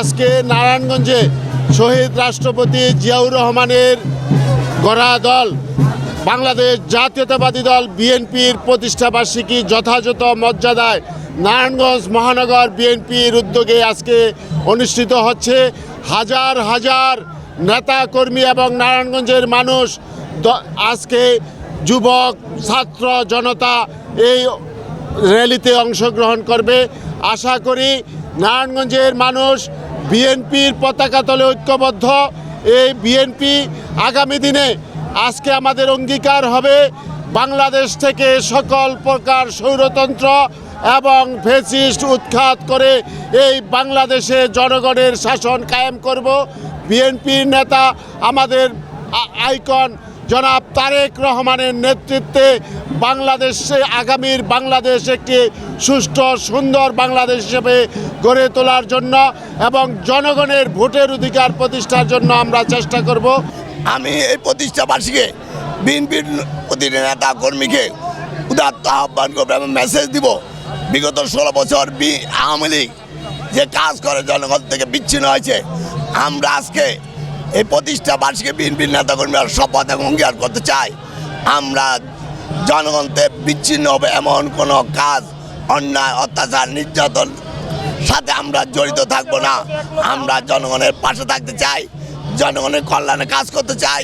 আজকে নারায়ণগঞ্জে শহীদ রাষ্ট্রপতি জিয়াউর রহমানের গড়া দল, বাংলাদেশ জাতীয়তাবাদী দল বিএনপির প্রতিষ্ঠাবার্ষিকী যথাযথ মর্যাদায় নারায়ণগঞ্জ মহানগর বিএনপির উদ্যোগে আজকে অনুষ্ঠিত হচ্ছে। হাজার হাজার নেতা কর্মী এবং নারায়ণগঞ্জের মানুষ আজকে যুবক, ছাত্র, জনতা এই র্যালিতে অংশগ্রহণ করবে। আশা করি নারায়ণগঞ্জের মানুষ বিএনপির পতাকা তলে ঐক্যবদ্ধ। এই বিএনপি আগামী দিনে আজকে আমাদের অঙ্গীকার হবে বাংলাদেশ থেকে সকল প্রকার স্বৈরতন্ত্র এবং ফেসিস্ট উৎখাত করে এই বাংলাদেশে জনগণের শাসন কায়েম করব। বিএনপির নেতা, আমাদের আইকন জনাব তারেক রহমানের নেতৃত্বে বাংলাদেশে, আগামীর বাংলাদেশ একটি সুষ্ঠু, সুন্দর বাংলাদেশ হিসেবে গড়ে তোলার জন্য এবং জনগণের ভোটের অধিকার প্রতিষ্ঠার জন্য আমরা চেষ্টা করব। আমি এই প্রতিষ্ঠা বার্ষিকে বিএনপির প্রতিটি নেতা কর্মীকে উদাত্ত আহ্বান করব এবং মেসেজ দিব। বিগত ষোলো বছর বি আওয়ামী লীগ যে কাজ করে জনগণ থেকে বিচ্ছিন্ন হয়েছে। আমরা আজকে এই প্রতিষ্ঠা বার্ষিকে বিএনপির কর্মীরা শপথ এবং অঙ্গীকার করতে চাই। আমরা জনগণ বিচ্ছিন্ন হবে এমন কোনো কাজ, অন্যায়, অত্যাচার, নির্যাতন সাথে আমরা জড়িত থাকব না। আমরা জনগণের পাশে থাকতে চাই, জনগণের কল্যাণে কাজ করতে চাই,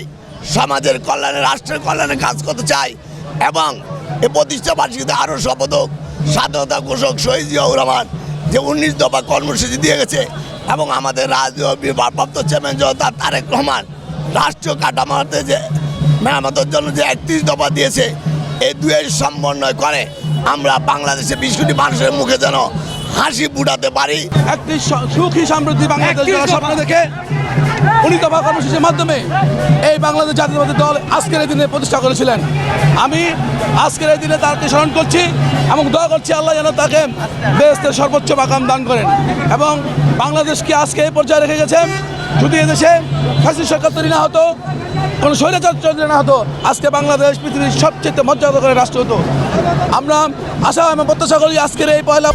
সমাজের কল্যাণে, রাষ্ট্রের কল্যাণে কাজ করতে চাই এবং এই প্রতিষ্ঠা বার্ষিকীতে আরও শপথ হোক স্বাধীনতা ঘোষক শহীদ জিয়াউর রহমান যে উনিশ দফা কর্মসূচি দিয়ে গেছে এবং আমাদের রাজ্য ভারপ্রাপ্ত চেয়ারম্যান জনতা তারেক রহমান রাষ্ট্রীয় কাঠামোতে যে মেরামতের জন্য যে একত্রিশ দফা দিয়েছে, এই দুয়ের সমন্বয় করে আমরা বাংলাদেশে বিশ কোটি মানুষের মুখে যেন হাসি ফুটাতে পারি। একটি সুখী সমৃদ্ধি বাংলাদেশ স্বপ্ন দেখে উনি দফা কর্মসূচির মাধ্যমে এই বাংলাদেশ জাতীয়তাবাদী দল আজকের এই দিনে প্রতিষ্ঠা করেছিলেন। আমি আজকের এই দিনে তাকে স্মরণ করছি এবং দোয়া করছি আল্লাহ যেন তাকে দেশের সর্বোচ্চ মাকাম দান করেন। এবং বাংলাদেশকে আজকে এই পর্যায়ে রেখে গেছেন যদি এদেশে ফ্যাসিস্ট সরকার তৈরি না হতো কোনো স্বৈরাচার না হতো আজকে বাংলাদেশ পৃথিবীর সবচেয়ে মর্যাদা করে রাষ্ট্র হতো। আমরা আশা এবং প্রত্যাশা করি আজকের এই পয়লা